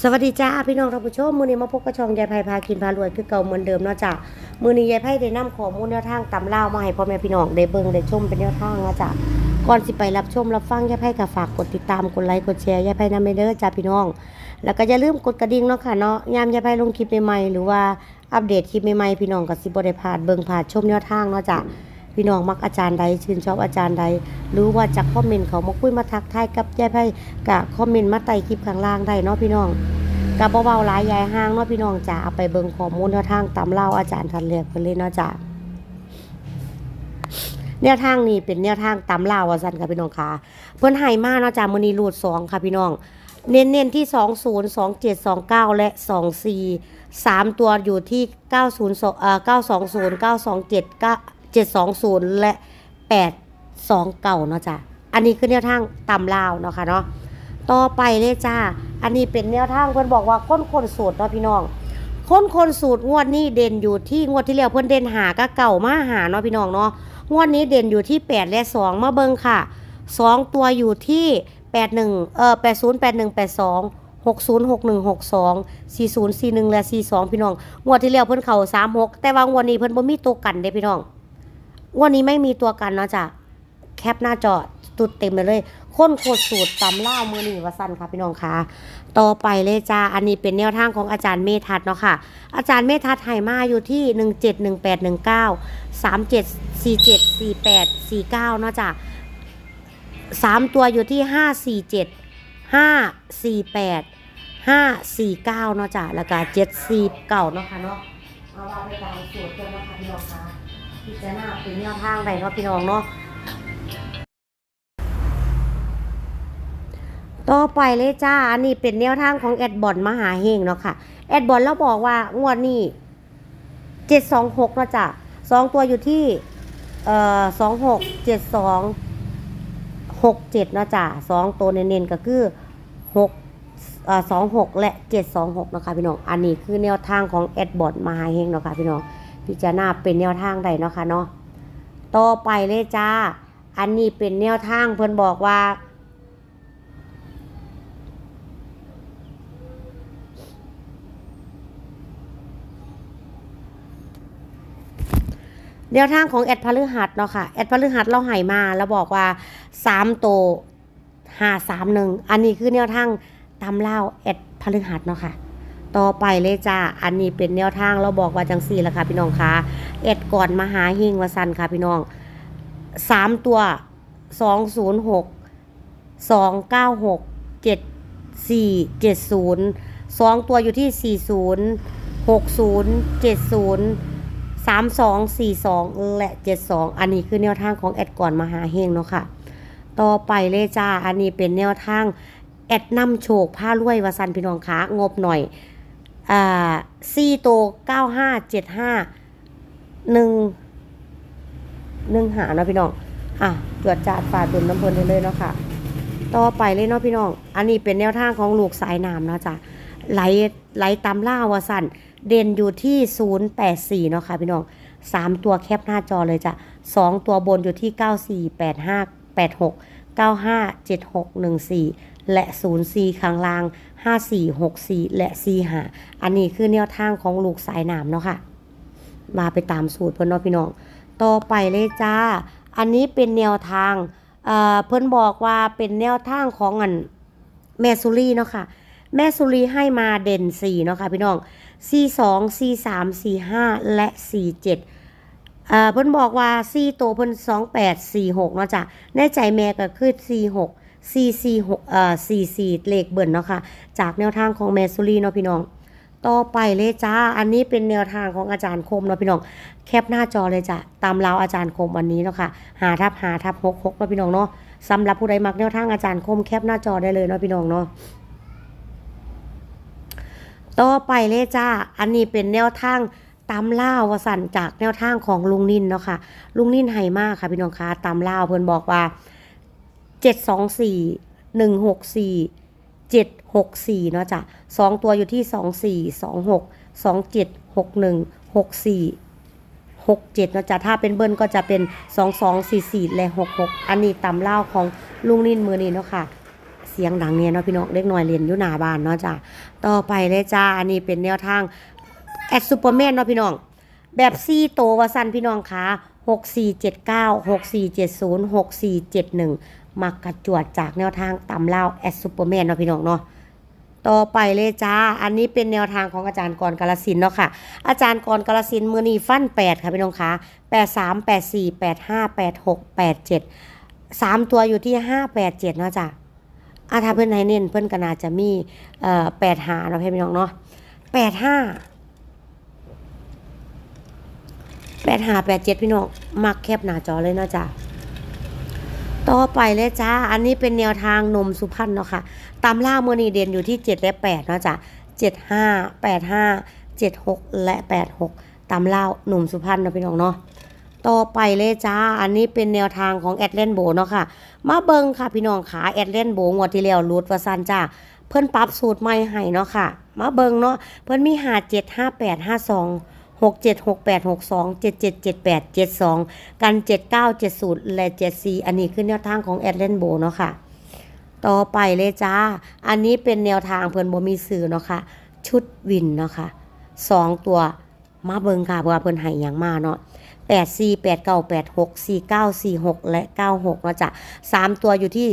สวัสดีจ้าพี่น้องท่านผู้ชมมื้อนี้มาพบกับช่องยายไพพากินพารวยคือเก่าเหมือนเดิมเนาะจ้ะมื้อนี้ยายไพได้นำข้อมูลแนวทางตำเล่ามาให้พ่อแม่พี่น้องได้เบิ่งได้ชมเป็นแนวทางเนาะจ้ะก่อนสิไปรับชมรับฟังยายไพก็ฝากกดติดตามกดไลค์กดแชร์ยายไพนำไปเด้อจ้าพี่น้อง แล้วก็อย่าลืมกดกระดิ่งเนาะค่ะเนาะยามยายไพลงคลิปใหม่ๆหรือว่าอัปเดตคลิปใหม่ๆพี่น้องก็สิบ่ได้พลาดเบิ่งพลาดชมแนวทางเนาะจ้ะ พี่น้องมักอาจารย์ใดชื่นชอบอาจารย์ใด หรือว่าจะคอมเมนต์เขามาคุยมาทักทายกับยายไพก็คอมเมนต์มาใต้คลิปข้างล่างได้เนาะพี่น้องกับเบาๆหลายยายห้างเนาะพี่น้องจ๋าเอาไปเบิ่งข้อมูลแนวทางตามเล่าอาจารย์ทันเรียกเพิ่นเลยเนาะจ๋าแนวทางนี้เป็นแนวทางตามเล่าว่าซั่นค่ะพี่น้องค่ะเพิ่นให้มาเนาะจ้ามือนี้รูด2ค่ะพี่น้องเน้นๆที่20 27 29และ24 3ตัวอยู่ที่902เอ่อ920 927 720 และ 829เนาะจ้ะ อันนี้คือแนวทางตามเล่าเนาะค่ะเนาะ ต่อไปเลยจ้า อันนี้เป็นแนวทางเพิ่นบอกว่าค้นคนสูตรเนาะพี่น้อง ค้นคนสูตรงวดนี้เด่นอยู่ที่งวดที่แล้วเพิ่นเด่นหาก็เก่ามาหาเนาะพี่น้องเนาะ งวดนี้เด่นอยู่ที่ 8 และ 2 มาเบิงค่ะ 2 ตัวอยู่ที่81เอ่อ80 81 82 60 61 62 40 41และ42 พี่น้อง งวดที่แล้วเพิ่นเข้า36 แต่ว่างวดนี้เพิ่นบ่มีตัวกันเด้พี่น้อง วดนี้ไม่มีตัวกันเนาะจ้ะแคปหน้าจอตุดเต็มไปเลยค้นโคตรสูตรตำล่ามือหนี่วาสันค่ะพี่น้องคะต่อไปเลยจ้าอันนี้เป็นแนวทางของอาจารย์เมธัศเนาะค่ะ อาจารย์เมธัศน์ให้มาอยู่ที่ 17 18 19 37 47 48 49 เนาะจ้ะสามตัวอยู่ที่ 547 548 549 เนาะจ้ะแล้วก็749เนาะค่ะเนาะเอาว่าไปตามสูตรกันเนาะค่ะพี่น้องคะ พิจารณาเป็นแนวทางใดเนาะพี่น้องเนาะต่อไปเลยจ้า อันนี้เป็นแนวทางของแอดบอนมหาเฮงเนาะค่ะ แอดบอนเราบอกว่างวดนี้เจ็ดสองหกเนาะจ้ะสองตัวอยู่ที่เอ่อสองหกเจ็ดสองหกเจ็ดเนาะจ้ะสองตัวเน้นๆก็คือหกเอ่อสองหกและเจ็ดสองหกนาะคะพี่น้อง อันนี้คือแนวทางของแอดบอนมหาเฮงเนาะค่ะพี่น้อง พิจารณาเป็นแนวทางใดเนาะค่ะเนาะต่อไปเลยจ้า อันนี้เป็นแนวทางเพิ่นบอกว่า แนวทางของแอดพฤหัสเนาะค่ะ แอดพฤหัสเราหายมาแล้วบอกว่า3โตห้าสามหนึ่ง อันนี้คือแนวทางตามเล่าแอดพฤหัสเนาะค่ะ ต่อไปเลยจ้า อันนี้เป็นแนวทางเราบอกว่าจังสี่ละค่ะพี่น้องคะแอดก่อนมาหาเฮงวสันค่ะพี่น้องสามตัวสองศูนย์หกสองเก้าหกเจ็ดสี่เจ็ดศูนย์สองตัวอยู่ที่สี่ศูนย์หกศูนย์เจ็ดศูนย์สามสองสี่สองและเจ็ดสองอันนี้คือแนวทางของแอดก่อนมหาเฮงเนาะค่ะ ต่อไปเลยจ้า อันนี้เป็นแนวทางแอดนำโชคผ้ารวยวาสันพี่น้องคะงบหน่อย อ่าสี่โตเก้าห้าเจ็ดห้าหนึ่งหนึ่งหาเนาะพี่น้อง อะตรวจจาดฝ่าตุนน้ำพลเลยเนาะค่ะ ต่อไปเลยเนาะพี่น้อง อันนี้เป็นแนวทางของลูกสายน้ำเนาะจ้ะไหลไหลตามล่าวสันเด่นอยู่ที่084เนาะค่ะพี่น้อง3ตัวแคปหน้าจอเลยจ้ะ2ตัวบนอยู่ที่94 85 86 95 76 14แและ04ข้างล่าง 54 64 และ45อันนี้คือแนวทางของลูกสายหน้ำเนาะค่ะ มาไปตามสูตรเพิ่อนเนาะพี่น้อง ต่อไปเลยจ้า อันนี้เป็นแนวทางเอ่อเพิ่นบอกว่าเป็นแนวทางของอันแม่สุรีเนาะค่ะ แม่สุรีให้มาเด่น4เนาะค่ะพี่น้อง 42 43 45 และ 47เอ่อเพิ่นบอกว่า4โตวเพิ่น28 46เนาะจ้ะในใจแม่ก็คือ46 446เอ่อ44เลขเบิ่นเนาะค่ะ จากแนวทางของแม่สุรีเนาะพี่น้อง ต่อไปเลยจ้า อันนี้เป็นแนวทางของอาจารย์คมเนาะพี่น้อง แคปหน้าจอเลยจ้ะ ตามราวอาจารย์คมวันนี้เนาะค่ะ หาทับหาทับหกหกเนาะพี่น้องเนาะสำหรับผู้ใดมักแนวทางอาจารย์คมแคปหน้าจอได้เลยเนาะพี่น้องเนาะต่อไปเลยจ้า อันนี้เป็นแนวทางตามล่าวสันจากแนวทางของลุงนินเนาะค่ะ ลุงนินไฮมากค่ะพี่น้องคะตามล่าเพิ่อนบอกว่า เจ็ดสองสี่หนึ่งหกสี่เจ็ดหกสี่เนาะจ้ะสองตัวอยู่ที่สองสี่สองหกสองเจ็ดหกหนึ่งหกสี่หกเจ็ดเนาะจ้ะถ้าเป็นเบิ้ลก็จะเป็นสองสองสี่สี่และหกหกอันนี้ตามล่าของลุงนินมือนี้เนาะค่ะ เสียงดังเนี่ยเนาะพี่น้องเล็กน้อยเรียนอยู่หน้าบ้านเนาะจ้ะต่อไปเลยจ้า อันนี้เป็นแนวทางแอดซูเปอร์แมนเนาะพี่น้อง แบบซี่โตวาสันพี่น้องคะ6479 6470 6471 มักกระจวดจากแนวทางตำเล่าแอดซูเปอร์แมนเนาะพี่น้องเนาะต่อไปเลยจ้า อันนี้เป็นแนวทางของอาจารย์กรกาลสินเนาะค่ะ อาจารย์กรกาลสินมือนีฟันแปดค่ะพี่น้องคะแปดสามแปดสี่แปดห้าแปดหกแปดเจ็ดสามตัวอยู่ที่ห้าแปดเจ็ดเนาะจ้ะอาถ้าเพื่อนให้เน้นเพื่อนก็น่าจะมีเอ่อแปดหาเนาะพี่น้องเนาะแปดห้าแปดหาแปดเจ็ดพี่น้องมักแคบหน้าจอเลยเนาะจ้ะ ต่อไปเลยจ้า อันนี้เป็นแนวทางนมสุพรรณเนาะค่ะ ตามล่าเมื่อนีเด่นอยู่ที่ 7 และ 8 เนาะจ้ะ7 5 8 5 7 6 และ 8 6 ตามล่าหนุ่มสุพรรณเนาะพี่น้องเนาะ ต่อไปเลยจ้า อันนี้เป็นแนวทางของแอดเลนโบเนาะค่ะ มาเบิงค่ะพี่น้องขาแอดเลนโบงวดที่แล้วรูดวาซันจ้า เพิ่นปรับสูตรใหม่ให้เนาะค่ะ มาเบิงเนาะ เพิ่นมี5 7 5 8 5 2 6 7 6 8 6 2 7 7 7 8 7 2 กัน 7 9 7 0 และ 7 4 อันนี้คือแนวทางของแอดเลนโบเนาะค่ะ ต่อไปเลยจ้า อันนี้เป็นแนวทางเพิ่อนโบมีสื่อเนาะค่ะ ชุดวินเนาะค่ะสองตัวมาเบิงค่ะเพราะว่าเพิ่อนให้หยังมาเนาะ8 4 8 9 8 6 4 9 4 6และ96เนาะจ้ะสามตัวอยู่ที่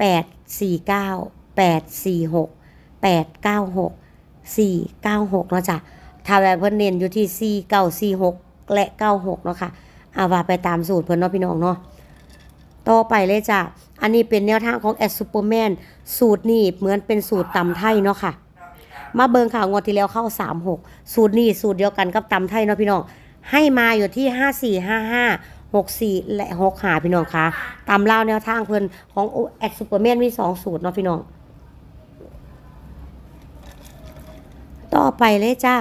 8 4 9 8 4 6 8 9 6 4 9 6เนาะจ้ะ ถ้าแบบเพิ่นเน้นอยู่ที่ 4 9 4 6 และ 96 เนาะค่ะเอาว่าไปตามสูตรเพิ่นเนาะพี่น้องเนาะต่อไปเลยจ้ะ อันนี้เป็นแนวทางของแอดซูเปอร์แมนสูตรนี่เหมือนเป็นสูตรตำไทยเนาะค่ะ มาเบิงข่าวงวดที่แล้วเข้า 36 สูตรนี่สูตรเดียวกันกับตำไทยเนาะพี่น้อง ให้มาอยู่ที่ 54 55 64 และ6หาพี่น้องคะตำเล่าแนวทางเพิ่นของแอดซูเปอร์แมนมี 2 สูตรเนาะพี่น้อง ต่อไปเลยจ้า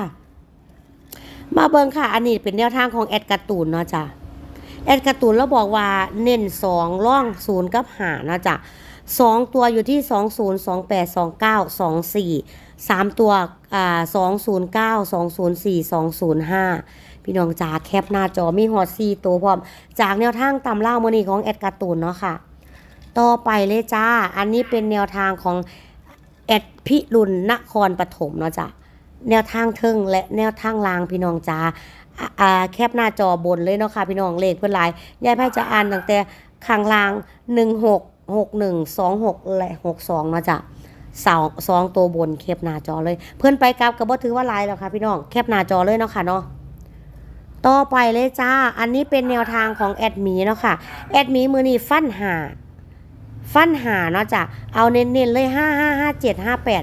มาเบิงค่ะ อันนี้เป็นแนวทางของแอดการ์ตูนเนาะจ้ะแอดการ์ตูนเราบอกว่าเน้นสองร่องศูนย์กับหานาะจ๊ะสองตัวอยู่ที่สองศูนย์สองแปดสองเก้าสองสี่สามตัวอ่าสองศูนย์เก้าสองศูนย์สี่สองศูนย์ห้าพี่น้องจ๋าแคปหน้าจอมีฮอตซีตัวพร้อม จากแนวทางตำเล่ามือนี้ของแอดการ์ตูนเนาะค่ะ ต่อไปเลยจ้า อันนี้เป็นแนวทางของแอดพิรุณนครปฐมเนาะจ้ะ แนวทางเทิงและแนวทางลางพี่น้องจ้าแคปหน้าจอบนเลยเนาะค่ะพี่น้องเลขเพื่อนหลายยายไพ่จะอ่านตั้งแต่ข้างล่าง 1 6 6 1 2 6และ62เนาะจ้ะสองสองตัวบนแคปหน้าจอเลย เพื่อนไปกลับก็บ่ถือว่าลายแล้วค่ะพี่น้องแคปหน้าจอเลยเนาะค่ะเนาะต่อไปเลยจ้า อันนี้เป็นแนวทางของแอดมีเนาะค่ะแอดมีมือนี้ฟันหาฟันหาเนาะจ้ะเอาเน้นๆเลย5 5 5 7 5 8 7 8 5เอ่อ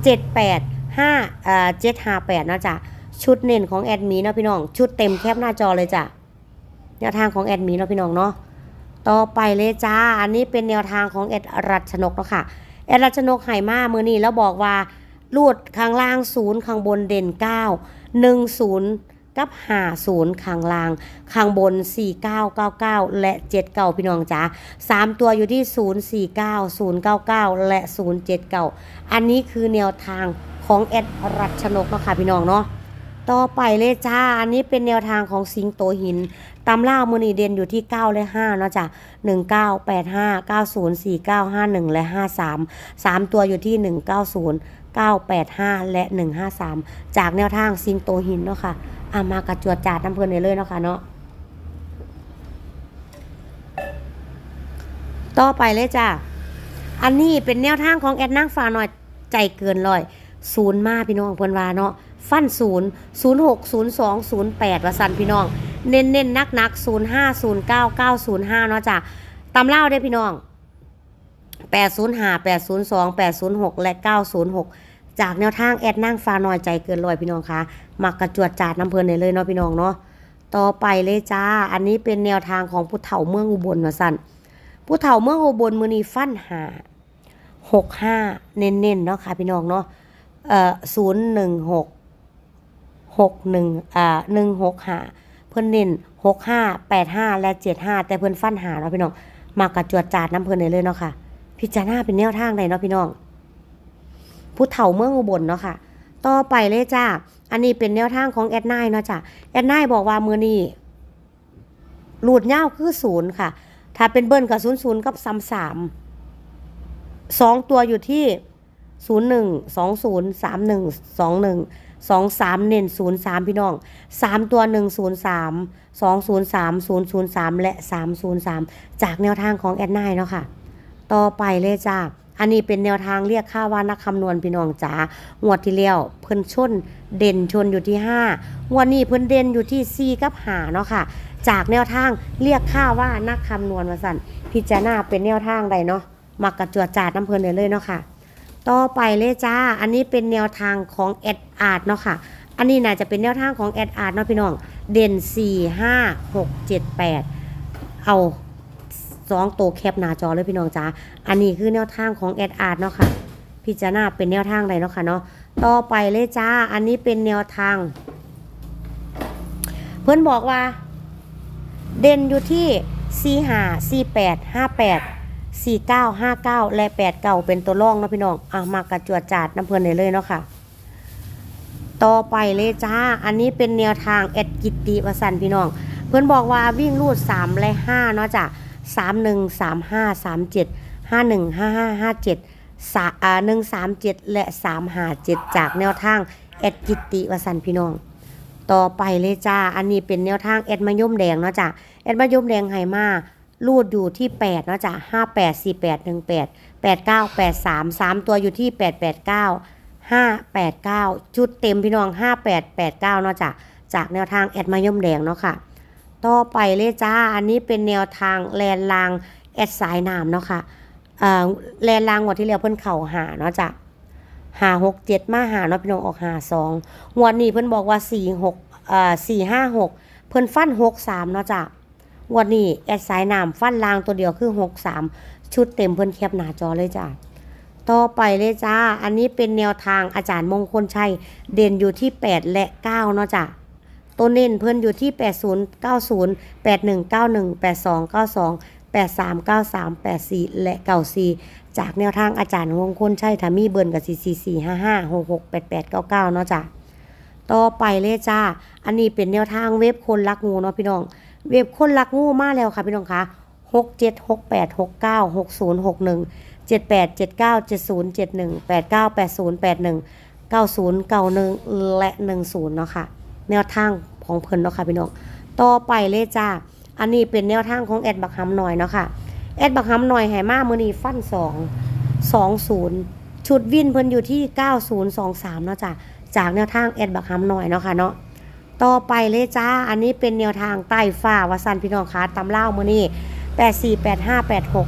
7 5 8เจ็ดแปด นาะจ้ะชุดเน้นของแอดมีเนาะพี่น้องชุดเต็มแคปหน้าจอเลยจ้ะแนวทางของแอดมีเนาะพี่น้องเนาะต่อไปเลยจ้าอันนี้เป็นแนวทางของแอดรัชนกเนาะค่ะแอดรัชนกไห่มามือนี้แล้วบอกว่ารูดข้างล่างศูนย์ข้างบนเด่นเก้าหนึ่งศูนย์กับหาศูนย์ข้างล่าง ข้างบน 4999 และ 79 พี่น้องจ้าสามตัวอยู่ที่ 049 099 และ 079 อันนี้คือแนวทาง ของแอดรัชนกเนาะค่ะพี่น้องเนาะต่อไปเลยจ้า อันนี้เป็นแนวทางของสิงโตหิน ตำล่ามือนีเด่นอยู่ที่ 9 และ5เนาะจ้ะ1 9 8 5 9 0 4 9 5 1 และ 53 3 ตัวอยู่ที่ 190 985 และ 153 จากแนวทางสิงโตหินเนาะค่ะอามากระจวดจาดน้ำเพลินเลยเนาะค่ะเนาะต่อไปเลยจ้า อันนี้เป็นแนวทางของแอดนางฟ้าหน่อยใจเกินร้อย ศูนย์มาพี่น้องเพิ่นว่าเนาะฟันศูนย์ศูนย์หกศูนย์สองศูนย์แปดว่าสันพี่น้อง เน้นเน้นนักนักศูนย์ห้าศูนย์เก้าเก้าศูนย์ห้าเนาะจ้ะตำเล่าได้พี่น้องแปดศูนย์ห้าแปดศูนย์สองแปดศูนย์หกและเก้าศูนย์หกจากแนวทางแอดนั่งฟ้าน้อยใจเกินร้อยพี่น้องคะมักกระจวดจาดน้ำเพลินเลยเนาะพี่น้องเนาะต่อไปเลยจ้า อันนี้เป็นแนวทางของผู้เฒ่าเมืองอุบลว่าสันผู้เฒ่าเมืองอุบลมือนีฟันหาหกห้าเน้นๆเนาะค่ะพี่น้องเนาะ เอ่อศูนย์หนึ่งหกหกหนึ่งอ่าหนึ่งหกห้าเพิ่อนเน้นหกห้าแปดห้าและเจ็ดห้าแต่เพิ่อนฟันหาเนาะพี่น้องมากระจวดจาดน้ำเพิ่อนเลยเลยเนาะค่ะ พิจารณาเป็นแนวทางใดเนาะพี่น้องผู้เฒ่าเมืองอุบลเนาะค่ะ ต่อไปเลยจ้า อันนี้เป็นแนวทางของแอดไนเนาะจ้ะแอดไนบอกว่ามือนี้หลุดเง่าคือศูนย์ค่ะ ถ้าเป็นเบิ้ลกับศูนย์ศูนย์กับซ้ำสามสองตัวอยู่ที่ ศูนย์หนึ่งสองศูนย์สามหนึ่งสองหนึ่งสองสามเน้นศูนย์สามพี่น้องสามตัวหนึ่งศูนย์สามสองศูนย์สามศูนย์ศูนย์สามและสามศูนย์สามจากแนวทางของแอดไนเนาะค่ะ ต่อไปเลยจ้า อันนี้เป็นแนวทางเรียกค่าว่านักคำนวณพี่น้องจ๋างวดที่แล้วเพิ่นชนเด่นชนอยู่ที่5งวดนี้เพิ่นเด่นอยู่ที่4กับ5เนาะค่ะ จากแนวทางเรียกค่าว่านักคำนวณว่าสั่นพิจารณาเป็นแนวทางใดเนาะมักกระจวดจาดน้ำเพลินเลยเลยเนาะค่ะ ต่อไปเลยจ้า อันนี้เป็นแนวทางของแอดอาร์ตเนาะค่ะ อันนี้น่าจะเป็นแนวทางของแอดอาร์ตเนาะพี่น้อง เด่น 4 5 6 7 8 เอาสองตัวแคปหน้าจอเลยพี่น้องจ้า อันนี้คือแนวทางของแอดอาร์ตเนาะค่ะ พิจารณาเป็นแนวทางใดเนาะค่ะเนาะ ต่อไปเลยจ้า อันนี้เป็นแนวทาง เพื่อนบอกว่า เด่นอยู่ที่ 4 5 4 8 5 8 4 9 5 9 และ8 9เป็นตัวร่องเนาะพี่น้อง อะมากระจวดจาดน้ำเพลินเลยเลยเนาะค่ะ ต่อไปเลยจ้า อันนี้เป็นแนวทางแอดกิตติวสันพี่น้อง เพื่อนบอกว่าวิ่งรูด 3 และ 5 เนาะจ้ะ3 1 3 5 3 7 5 1 5 5 5 7สาอ่า1 3 7และ3 5 7จากแนวทางแอดกิตติวสันพี่น้อง ต่อไปเลยจ้า อันนี้เป็นแนวทางแอดมะยมแดงเนาะจ้ะแอดมะยมแดงไหมา รูดอยู่ที่8เนาะจ้ะ5 8 4 8 1 8 8 9 8 3 3ตัวอยู่ที่8 8 9 5 8 9ชุดเต็มพี่น้อง5 8 8 9เนาะจ้ะจากแนวทางแอดมะยมแดงเนาะค่ะ ต่อไปเลยจ้า อันนี้เป็นแนวทางแลนลางแอดสายน้ำเนาะค่ะเอ่อแลนลางวันที่แล้วเพิ่นเข่าหาเนาะจ้ะหาหกเจ็ดมาหาเนาะพี่น้องออกหาสองวดนี้เพิ่นบอกว่าสี่หกเอ่อสี่ห้าหกเพิ่นฟันหกสามเนาะจ้ะ งวดนี้แอดสายน้ำฟันลางตัวเดียวคือหกสามชุดเต็มเพิ่อนแคปหน้าจอเลยจ้ะ ต่อไปเลยจ้า อันนี้เป็นแนวทางอาจารย์มงคลชัย เด่นอยู่ที่ 8 และ 9 เนาะจ้ะตัวเน้นเพิ่อนอยู่ที่ 80 90 81 91 82 92 83 93 84 และ 94 จากแนวทางอาจารย์มงคลชัยถ้ามีเบิ่นกับ44 55 66 88 99 เนาะจ้ะต่อไปเลยจ้า อันนี้เป็นแนวทางเว็บคนรักงูเนาะพี่น้อง เว็บคนรักงูมาแล้วค่ะพี่น้องคะ67 68 69 60 61 78 79 70 71 89 80 81 90 91และ10เนาะค่ะ แนวทางของเพิ่นเนาะค่ะพี่น้อง ต่อไปเลยจ้า อันนี้เป็นแนวทางของแอดบักฮัมหน่อยเนาะค่ะ แอดบักฮัมหน่อยให้มามือนีฟัน2 20ชุดวินเพิ่นอยู่ที่9023เนาะจ้ะจากแนวทางแอดบักฮัมหน่อยเนาะค่ะเนาะ ต่อไปเลยจ้า อันนี้เป็นแนวทางใต้ฟ้าวาสันพี่น้องคะตำเล่ามือนี้84 85 86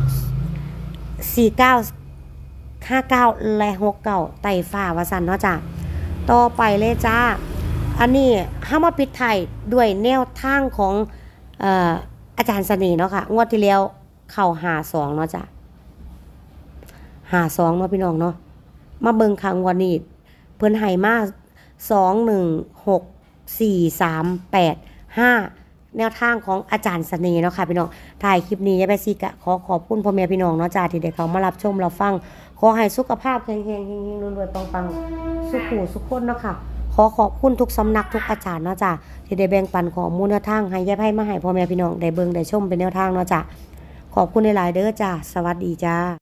49 59และ69ไต่ฟ้าวาสันเนาะจ้ะต่อไปเลยจ้า อันนี้ห้ามาปิดไทยด้วยแนวทางของเอ่อาจารย์เสน่ห์เนาะค่ะ งวดที่แล้วเข่าหาสองเนาะจ้ะหาสองเนาะพี่น้องเนาะ มาเบิงครั้งวันนี้เพิ่นให้มาสองหนึ่งหก สี่สามแปดห้าแนวทางของอาจารย์เสน่ห์เนาะค่ะพี่น้องถ่ายคลิปนี้ยายไปซีกะขอขอบคุณพ่อแม่พี่น้องเนาะจ้าที่ได้เขามารับชมเราฟัง ขอให้สุขภาพแข็งแรงเฮงๆรวยๆปังๆ สุขหูสุขคนเนาะค่ะขอขอบคุณทุกสำนักทุกอาจารย์เนาะจ้ะที่ได้แบ่งปันข้อมูลแนวทางให้ยายไพ่มาให้พ่อแม่พี่น้องได้เบิ่งได้ชมเป็นแนวทางเนาะจ้ะขอบคุณหลายๆเด้อจ้ะสวัสดีจ้า